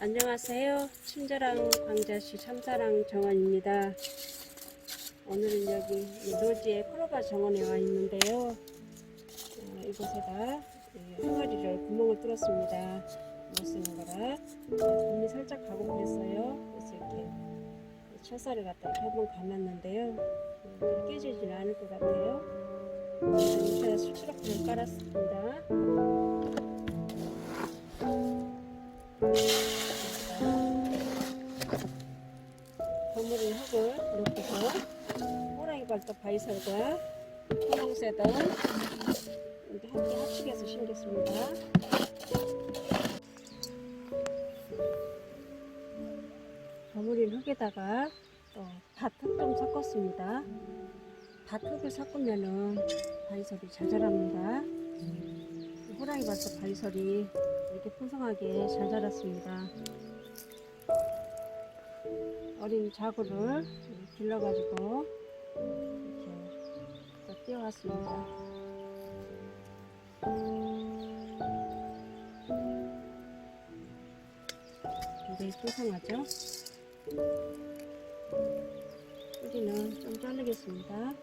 안녕하세요. 친절한 광자시 참사랑 정원입니다. 오늘은 여기 이 노지의 크로바 정원에 와 있는데요. 어, 이곳에다 이 항아리를 구멍을 뚫었습니다. 못 쓰는 거라. 어, 곰이 살짝 가고 그랬어요. 그래서 이렇게 철사를 갖다 한번 감았는데요. 음, 깨지지는 않을 것 같아요. 밑에다 수치락을 깔았습니다. 발톱 바이설과 초롱새들 이렇게 함께 합식해서 심겼습니다. 버무린 흙에다가 또 밭흙 좀 섞었습니다. 밭흙을 섞으면은 바이설이 잘 자랍니다. 호랑이 발톱 바이설이 이렇게 풍성하게 잘 자랐습니다. 어린 자구를 길러가지고 또 띄워갔습니다. 굉장히 풍성하죠? 뿌리는 좀 자르겠습니다.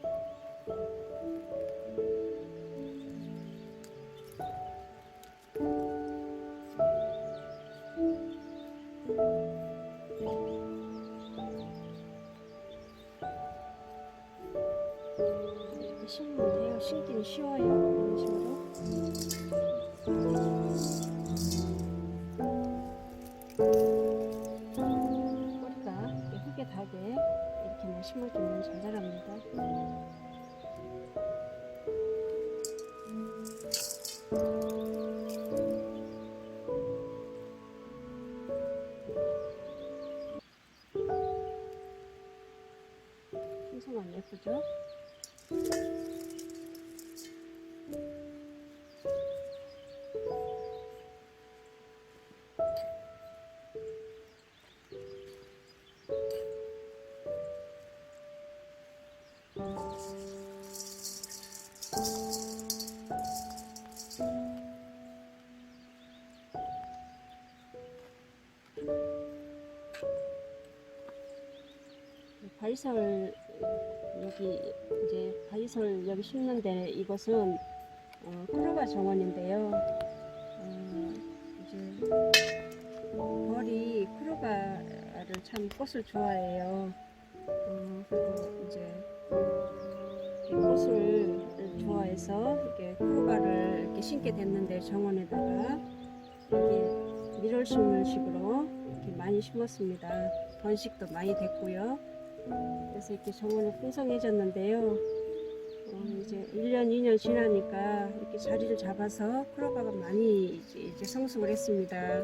바이설 여기 이제 바이설 여기 심는데 이것은 어, 크로바 정원인데요. 어, 이제 벌이 크로바를 참 꽃을 좋아해요. 어, 이제 이 꽃을 좋아해서 이렇게 크로바를 이렇게 심게 됐는데 정원에다가 이게 밀을 심는 식으로 이렇게 많이 심었습니다. 번식도 많이 됐고요. 그래서 이렇게 정원이 풍성해졌는데요. 어, 이제 1년, 2년 지나니까 이렇게 자리를 잡아서 크로바가 많이 이제, 성숙을 했습니다.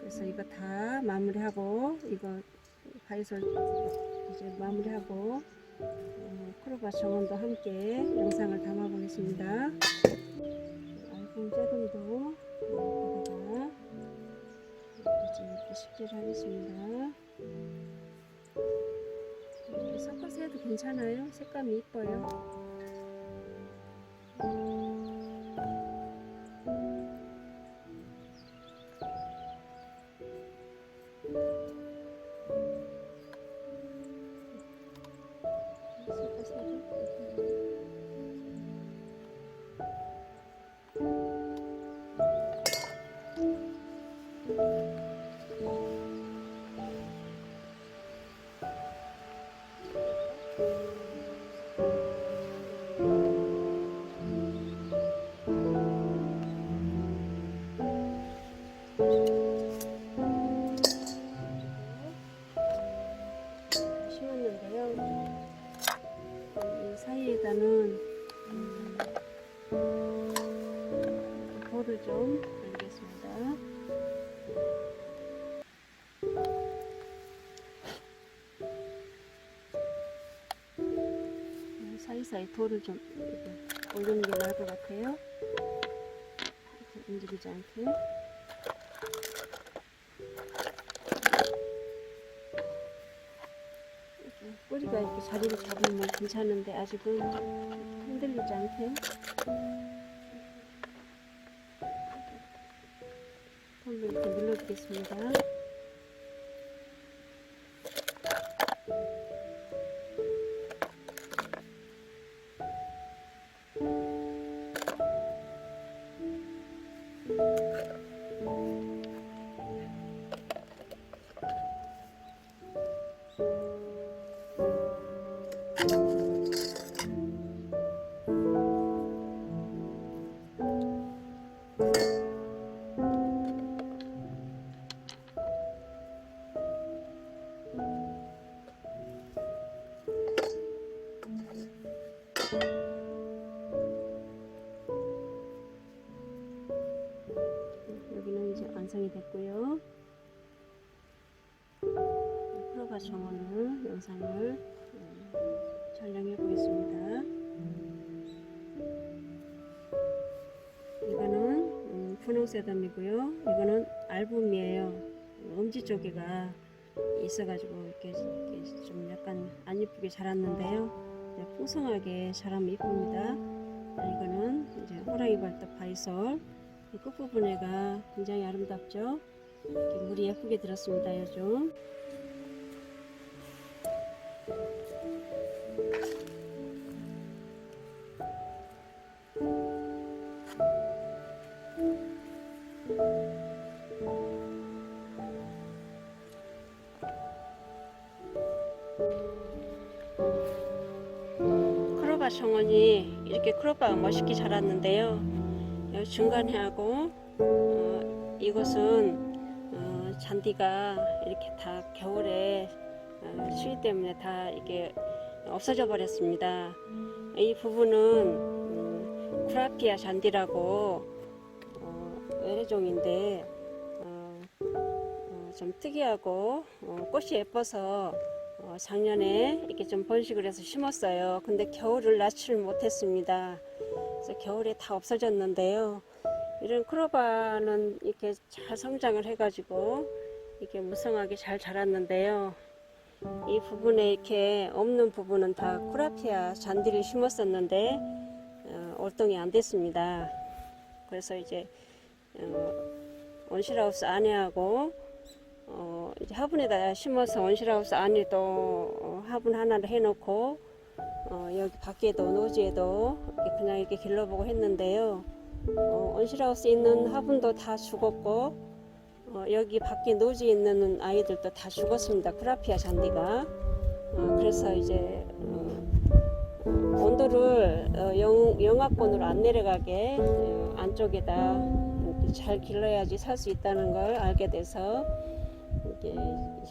그래서 이거 다 마무리하고 이거 바이솔 이제 마무리하고 어, 크로바 정원도 함께 영상을 담아 보겠습니다. 알콩 쇠금도 여기다가 이제 이렇게 식재하겠습니다. 이렇게 섞어서 해도 괜찮아요. 색감이 이뻐요. 섞 돌을 좀 올리는 게 나을 것 같아요. 움직이지 않게. 뿌리가 이렇게 자리를 잡으면 괜찮은데 아직은 흔들리지 않게 텀을 이렇게 눌러주겠습니다. 크로바 정원을 영상을 음, 촬영해 보겠습니다. 이거는 음, 분홍새덤이고요. 이거는 알붐이에요. 엄지 쪽에가 있어가지고 이렇게, 좀 약간 안 이쁘게 자랐는데요. 풍성하게 자라면 이쁩니다. 자, 이거는 이제 호랑이 발톱 바이솔 이 끝부분에가 굉장히 아름답죠. 물이 예쁘게 들었습니다. 요즘. 정원이 이렇게 크로바가 멋있게 자랐는데요. 여기 중간에 하고 어, 이곳은 어, 잔디가 이렇게 다 겨울에 어, 추위 때문에 다 이게 없어져 버렸습니다. 이 부분은 음, 쿠라피아 잔디라고 어, 외래종인데 어, 어, 좀 특이하고 어, 꽃이 예뻐서 어, 작년에 이렇게 좀 번식을 해서 심었어요. 근데 겨울을 낳지를 못했습니다. 그래서 겨울에 다 없어졌는데요. 이런 크로바는 이렇게 잘 성장을 해가지고 이렇게 무성하게 잘 자랐는데요. 이 부분에 이렇게 없는 부분은 다 쿠라피아 잔디를 심었었는데 어, 월동이 안 됐습니다. 그래서 이제 어, 원실하우스 안에하고 어, 이제 화분에다 심어서 원실하우스 안에도 어, 화분 하나를 해놓고 어, 여기 밖에도 노지에도 이렇게 그냥 이렇게 길러보고 했는데요. 어, 원실하우스 있는 화분도 다 죽었고 어, 여기 밖에 노지에 있는 아이들도 다 죽었습니다. 크라피아 잔디가. 어, 그래서 이제 어, 어, 온도를 어, 영, 영하권으로 안 내려가게 어, 안쪽에다 잘 길러야지 살 수 있다는 걸 알게 돼서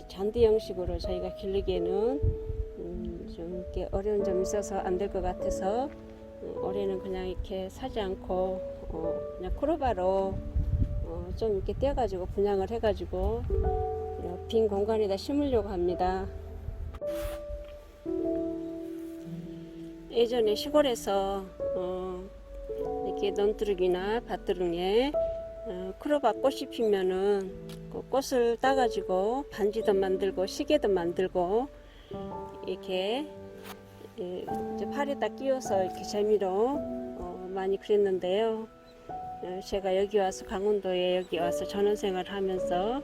잔디 형식으로 저희가 길르기에는 음, 좀 이렇게 어려운 점이 있어서 안 될 것 같아서 음, 올해는 그냥 이렇게 사지 않고 어, 그냥 크로바로 어, 좀 이렇게 떼어가지고 분양을 해가지고 빈 공간에다 심으려고 합니다. 예전에 시골에서 어, 이렇게 논두룩이나 밭두룩에 어, 크로바 꽃이 피면은 그 꽃을 따가지고 반지도 만들고 시계도 만들고 이렇게 예, 이제 팔에다 끼워서 이렇게 재미로 어, 많이 그랬는데요. 어, 제가 여기 와서 강원도에 여기 와서 전원생활을 하면서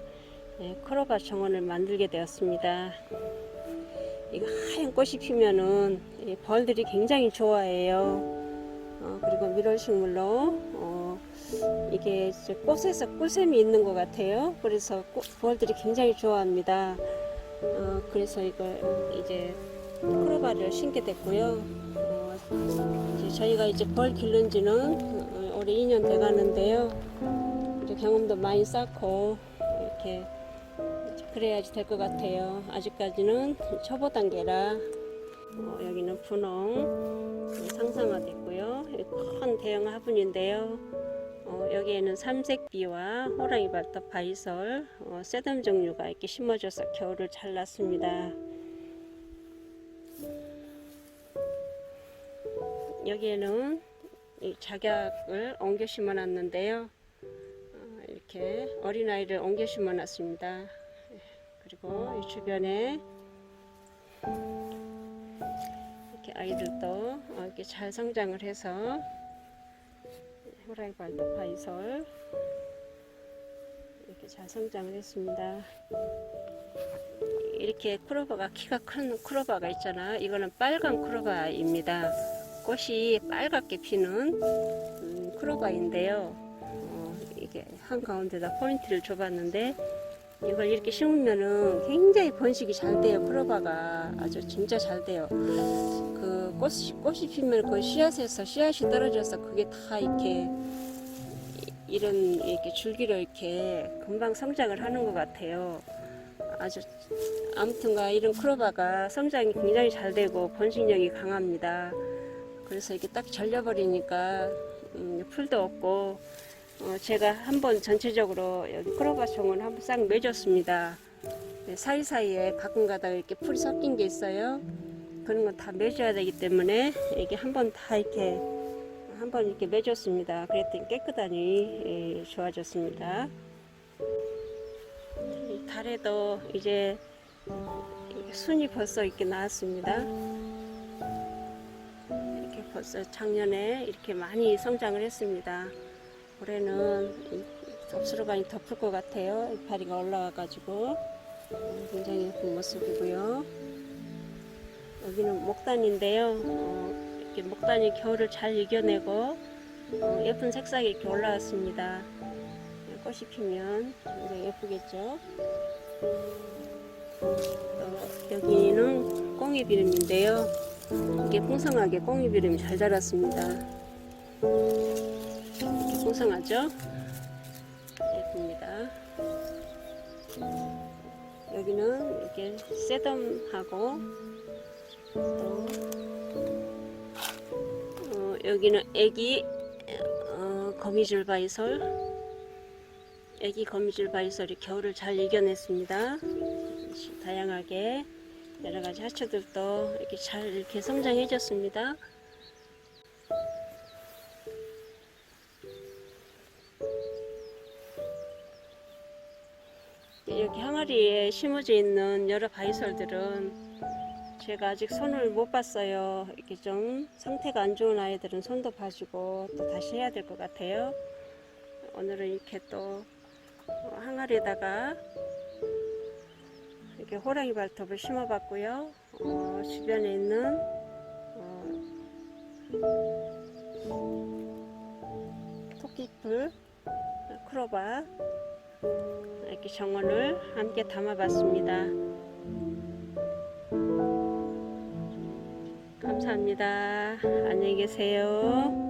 예, 크로바 정원을 만들게 되었습니다. 이거 하얀 꽃이 피면은 이 벌들이 굉장히 좋아해요. 어, 그리고 밀월식물로 어, 이게 꽃에서 꿀샘이 있는 것 같아요. 그래서 꽃, 벌들이 굉장히 좋아합니다. 어, 그래서 이걸 이제 크로바를 심게 됐고요. 어, 이제 저희가 이제 벌 기른 지는 어, 올해 2년 돼 가는데요. 이제 경험도 많이 쌓고 이렇게 그래야지 될 것 같아요. 아직까지는 초보 단계라 어, 여기는 분홍 상상화 됐고요. 여기 큰 대형 화분인데요. 어, 여기에는 삼색비와 호랑이 발톱 바이솔 어, 세덤 종류가 이렇게 심어져서 겨울을 잘 났습니다. 여기에는 이 작약을 옮겨 심어 놨는데요. 어, 이렇게 어린아이를 옮겨 심어 놨습니다. 그리고 이 주변에 이렇게 아이들도 어, 이렇게 잘 성장을 해서 호랑이 발톱 바이솔 이렇게 잘 성장을 했습니다. 이렇게 크로바가 키가 큰 크로바가 있잖아. 이거는 빨간 크로바입니다. 꽃이 빨갛게 피는 음, 크로바인데요. 어, 이게 한 가운데다 포인트를 줘봤는데 이걸 이렇게 심으면은 굉장히 번식이 잘 돼요. 크로바가 아주 진짜 잘 돼요. 그 꽃이 꽃이 피면 그 씨앗에서 씨앗이 떨어져서 그게 다 이렇게 이- 이런 이렇게 줄기로 이렇게 금방 성장을 하는 것 같아요. 아주 아무튼가 이런 크로바가 성장이 굉장히 잘 되고 번식력이 강합니다. 그래서 이게 딱 절려버리니까 음, 풀도 없고 어, 제가 한번 전체적으로 여기 크로바 종을 한번 싹 매줬습니다. 네, 사이사이에 가끔 가다가 이렇게 풀이 섞인 게 있어요. 그런 건다 매줘야 되기 때문에 이게 한번 다 이렇게 한번 이렇게 매줬습니다. 그랬더니 깨끗하니 예, 좋아졌습니다. 이 달에도 이제 순이 벌써 이렇게 나왔습니다. 이렇게 벌써 작년에 이렇게 많이 성장을 했습니다. 올해는 이 접수로가니 덮을 것 같아요. 이파리가 올라와가지고 음, 굉장히 예쁜 모습이고요. 여기는 목단인데요. 어, 이렇게 목단이 겨울을 잘 이겨내고 어, 예쁜 색상이 이렇게 올라왔습니다. 꽃이 피면 굉장히 예쁘겠죠. 또 여기는 꽁이비름인데요. 이게 풍성하게 꽁이비름이 잘 자랐습니다. 풍성하죠? 예쁩니다. 여기는 이렇게 새덤하고 또 어, 여기는 애기 어, 거미줄 바이솔 애기 거미줄 바이솔이 겨울을 잘 이겨냈습니다. 다양하게 여러 가지 하초들도 이렇게 잘 이렇게 성장해졌습니다. 여기 항아리에 심어져 있는 여러 바이솔들은 제가 아직 손을 못 봤어요. 이렇게 좀 상태가 안 좋은 아이들은 손도 봐주고 또 다시 해야 될 것 같아요. 오늘은 이렇게 또 어, 항아리에다가 이렇게 호랑이 발톱을 심어봤고요. 어, 주변에 있는 어, 토끼풀, 크로바 이렇게 정원을 함께 담아봤습니다. 감사합니다. 안녕히 계세요.